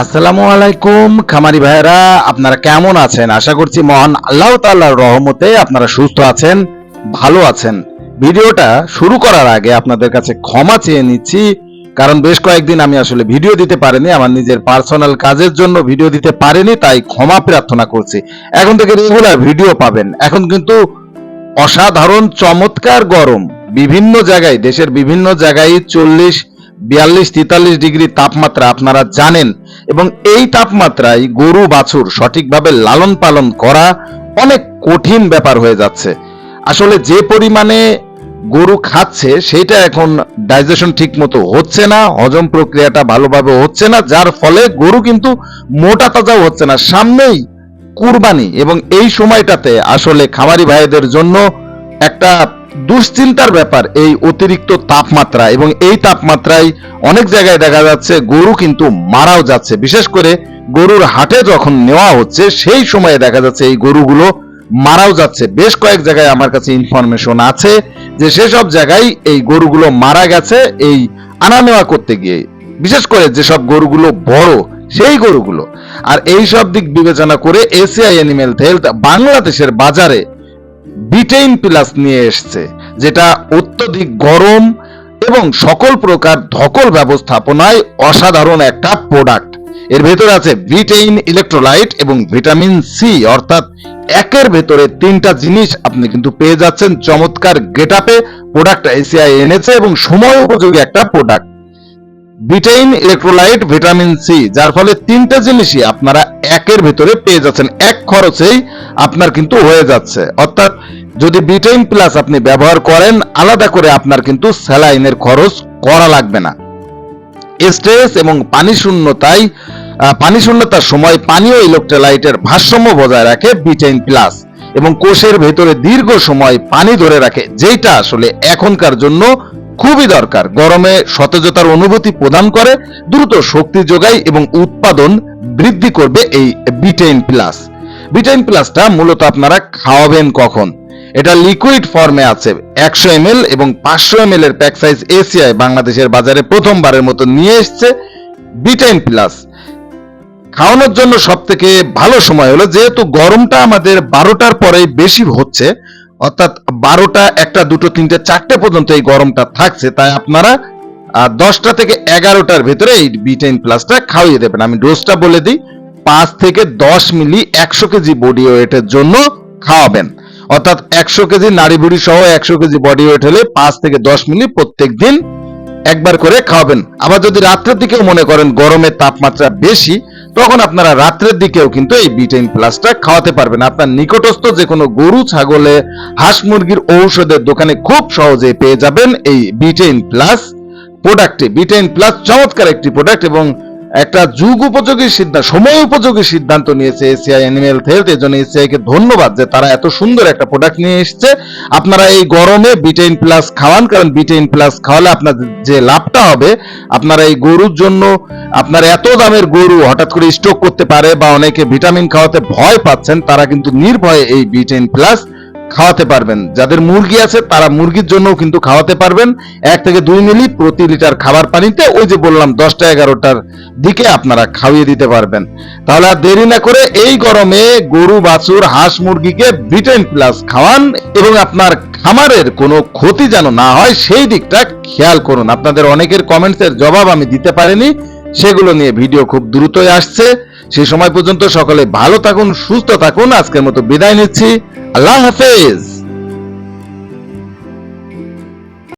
আসসালামু আলাইকুম, খামারি ভাইরা আপনারা কেমন আছেন? আশা করছি মহান আল্লাহ তাআলার রহমতে আপনারা সুস্থ আছেন, ভালো আছেন। ভিডিওটা শুরু করার আগে আপনাদের কাছে ক্ষমা চেয়ে নিচ্ছি, কারণ বেশ কয়েকদিন আমি আসলে ভিডিও দিতে পারিনি, আমার নিজের পার্সোনাল কাজের জন্য ভিডিও দিতে পারিনি, তাই ক্ষমা প্রার্থনা করছি। এখন থেকে রেগুলার ভিডিও পাবেন। এখন কিন্তু অসাধারণ, চমৎকার গরম। বিভিন্ন জায়গায়, দেশের বিভিন্ন জায়গায় চল্লিশ, বিয়াল্লিশ, তেতাল্লিশ ডিগ্রি তাপমাত্রা, আপনারা জানেন। এবং এই তাপমাত্রায় গরু বাছুর সঠিকভাবে লালন পালন করা অনেক কঠিন ব্যাপার হয়ে যাচ্ছে। আসলে যে পরিমাণে গরু খাচ্ছে, সেটা এখন ডাইজেশন ঠিক মতো হচ্ছে না, হজম প্রক্রিয়াটা ভালোভাবে হচ্ছে না, যার ফলে গরু কিন্তু মোটা তাজাও হচ্ছে না। সামনেই কুরবানি এবং এই সময়টাতে আসলে খামারি ভাইদের জন্য একটা দুশ্চিন্তার ব্যাপার, এই অতিরিক্ত তাপমাত্রা এবং এই তাপমাত্রায় অনেক জায়গায় দেখা যাচ্ছে গরু কিন্তু মারাও যাচ্ছে। বিশেষ করে গরুর হাটে যখন নেওয়া হচ্ছে, সেই সময়ে দেখা যাচ্ছে এই গরুগুলো মারাও যাচ্ছে। বেশ কয়েক জায়গায় আমার কাছে ইনফরমেশন আছে যে সেসব জায়গায় এই গরুগুলো মারা গেছে এই আনা নেওয়া করতে গিয়ে। বিশেষ করে যেসব গরুগুলো বড়, সেই গরুগুলো। আর এই সব দিক বিবেচনা করে এসিআই অ্যানিমেল হেলথ বাংলাদেশের বাজারে বিটেইন প্লাস নিয়ে এসছে, যেটা অত্যধিক গরম এবং সকল প্রকার ধকল ব্যবস্থাপনায় অসাধারণ একটা প্রোডাক্টের ভেতরে আছে ভিটেইন ইলেকট্রোলাইট এবং ভিটামিন সি অর্থাৎ একের ভেতরে তিনটা জিনিস আপনি কিন্তু পেয়ে যাচ্ছেন। চমৎকার গেটাপে প্রোডাক্ট এসিআই এনেছে এবং সময় উপযোগী একটা product vitamin electrolyte vitamin C যার ফলে তিনটা জিনিসই আপনারা একের ভেতরে পেয়ে যাচ্ছেন। এক খরচেই আপনার কিন্তু হয়ে যাচ্ছে। অর্থাৎ যদি ভিটামিন প্লাস আপনি ব্যবহার করেন, আলাদা করে আপনার কিন্তু স্যালাইনের খরচ করা লাগবে না। স্ট্রেস এবং পানি শূন্যতায় পানি শূন্যতার সময় পানীয় ইলেকট্রোলাইটের ভারসাম্য বজায় রাখে বিটাইন প্লাস এবং কোষের ভেতরে দীর্ঘ সময় পানি ধরে রাখে, যেটা আসলে এখনকার জন্য খুবই দরকার। গরমে সতেজতার অনুভূতি প্রদান করে, দ্রুত শক্তি যোগায় এবং উৎপাদন বৃদ্ধি করবে এই বিটেইন প্লাস বিটেইন প্লাসটা মূলত আপনারা খাওয়াবেন কখন? এটা লিকুইড ফর্মে আছে। একশো এম এবং পাঁচশো এম এর প্যাক সাইজ এসিআই বাংলাদেশের বাজারে প্রথমবারের মতো নিয়ে এসছে বিটেন প্লাস। খাওয়ানোর জন্য সব থেকে ভালো সময় হলো, যেহেতু গরমটা আমাদের বারোটার পরে বেশি হচ্ছে, অর্থাৎ বারোটা, একটা, দুটো, তিনটে, চারটে পর্যন্ত এই গরমটা থাকছে, তাই আপনারা দশটা থেকে এগারোটার ভেতরে এই বিটেন প্লাসটা খাওয়িয়ে দেবেন। আমি ডোজটা বলে দিই পাঁচ থেকে দশ মিলি একশো কেজি বডি ওয়েটের জন্য খাওয়াবেন। অর্থাৎ একশো কেজি নাড়ি বুড়ি সহ একশো কেজি বডি ওয়েট হলে পাঁচ থেকে দশ মিলি প্রত্যেক দিন একবার করে খাওয়াবেন। আবার যদি রাত্রের দিকেও মনে করেন গরমের তাপমাত্রা বেশি, তখন আপনারা রাত্রের দিকেও কিন্তু এই বিটেইন প্লাসটা খাওয়াতে পারবেন। আপনার নিকটস্থ যে কোনো গরু, ছাগলে, হাঁস মুরগির ঔষধের দোকানে খুব সহজে পেয়ে যাবেন এই বিটেইন প্লাস প্রোডাক্টে বিটেইন প্লাস চমৎকার একটি প্রোডাক্ট এবং একটা যুগ উপযোগী সিদ্ধান্ত, সময় উপযোগী সিদ্ধান্ত নিয়েছে এসিআই অ্যানিমেল হেলথ এর জন্য এসিআই কে ধন্যবাদ যে তারা এত সুন্দর একটা প্রোডাক্ট নিয়ে এসেছে। আপনারা এই গরমে বিটেইন প্লাস খাওয়ান, কারণ বিটেইন প্লাস খাওয়ালে আপনার যে লাভটা হবে, আপনারা এই গরুর জন্য, আপনার এত দামের গরু হঠাৎ করে স্ট্রোক করতে পারে বা অনেকে ভিটামিন খাওয়াতে ভয় পাচ্ছেন, তারা কিন্তু নির্ভয়ে এই বিটেইন প্লাস খাওয়াতে পারবেন। যাদের মুরগি আছে, তারা মুরগির জন্য কিন্তু খাওয়াতে পারবেন। এক থেকে দুই মিলি প্রতি লিটার খাবার পানিতে, ওই যে বললাম, দশটা এগারোটার দিকে আপনারা খাওয়িয়ে দিতে পারবেন। তাহলে আর দেরি না করে এই গরমে গরু, বাছুর, হাঁস মুরগিকে ভিটামিন প্লাস খাওয়ান এবং আপনার খামারের কোনো ক্ষতি যেন না হয়, সেই দিকটা খেয়াল করুন। আপনাদের অনেকের কমেন্টসের জবাব আমি দিতে পারিনি, সেগুলো নিয়ে ভিডিও খুব দ্রুতই আসছে। সেই সময় পর্যন্ত সকলে ভালো থাকুন সুস্থ থাকুন। আজকের মতো বিদায় নিচ্ছি। আল্লাহ হাফেজ।